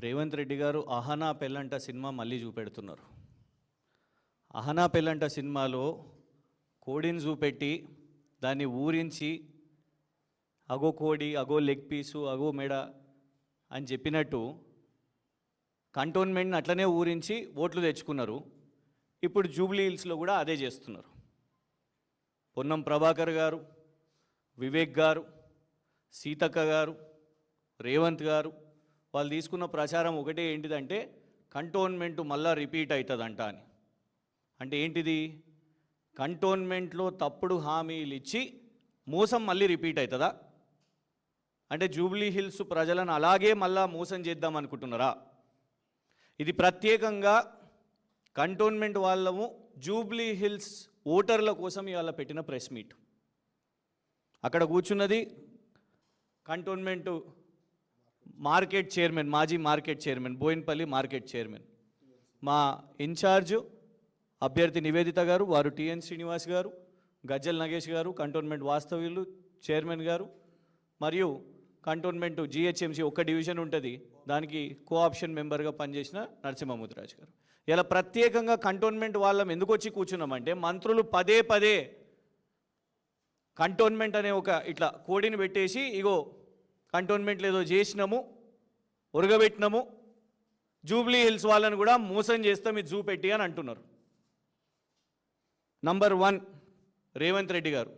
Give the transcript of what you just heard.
రేవంత్ రెడ్డి గారు అహనా పెళ్ళంట సినిమా మళ్ళీ చూపెడుతున్నారు. అహనా పెళ్ళంట సినిమాలో కోడిని చూపెట్టి దాన్ని ఊరించి అగో కోడి అగో లెగ్ పీసు అగో మెడ అని చెప్పినట్టు కంటోన్మెంట్ని అట్లనే ఊరించి ఓట్లు తెచ్చుకున్నారు. ఇప్పుడు జూబ్లీ హిల్స్లో కూడా అదే చేస్తున్నారు. పొన్నం ప్రభాకర్ గారు వివేక్ గారు సీతక్క గారు రేవంత్ గారు వాళ్ళు తీసుకున్న ప్రచారం ఒకటే ఏంటిదంటే కంటోన్మెంట్ మళ్ళా రిపీట్ అవుతుందంట అని. అంటే ఏంటిది? కంటోన్మెంట్లో తప్పుడు హామీలు ఇచ్చి మోసం మళ్ళీ రిపీట్ అవుతుందా అంటే జూబ్లీ హిల్స్ ప్రజలను అలాగే మళ్ళా మోసం చేద్దాం అనుకుంటున్నారా? ఇది ప్రత్యేకంగా కంటోన్మెంట్ వాళ్ళము జూబ్లీ హిల్స్ ఓటర్ల కోసం ఇవాళ పెట్టిన ప్రెస్ మీట్. అక్కడ కూర్చున్నది కంటోన్మెంట్ మార్కెట్ చైర్మన్ మాజీ market chairman Bowenpally market chairman. మా ఇన్ఛార్జ్ అభ్యర్థి నివేదిత గారు వారు టిఎన్ శ్రీనివాస్ గారు గజ్జల్ నగేష్ గారు కంటోన్మెంట్ వాస్తవ్యులు చైర్మన్ గారు మరియు కంటోన్మెంట్ జిహెచ్ఎంసీ ఒక్క డివిజన్ ఉంటుంది. దానికి కోఆప్షన్ మెంబర్గా పనిచేసిన నరసింహముద్రాజ్ గారు. ఇలా ప్రత్యేకంగా కంటోన్మెంట్ వాళ్ళం ఎందుకు వచ్చి కూర్చున్నామంటే మంత్రులు పదే పదే కంటోన్మెంట్ అనే ఒక ఇట్లా కోడిని పెట్టేసి ఇగో కంటోన్మెంట్లు ఏదో చేసినాము ఉరగబెట్టినాము. జూబ్లీ హిల్స్ వాళ్ళని కూడా మోసం చేస్తాం ఇది చూపెట్టి అని అంటున్నారు. నంబర్ వన్ రేవంత్ రెడ్డి గారు.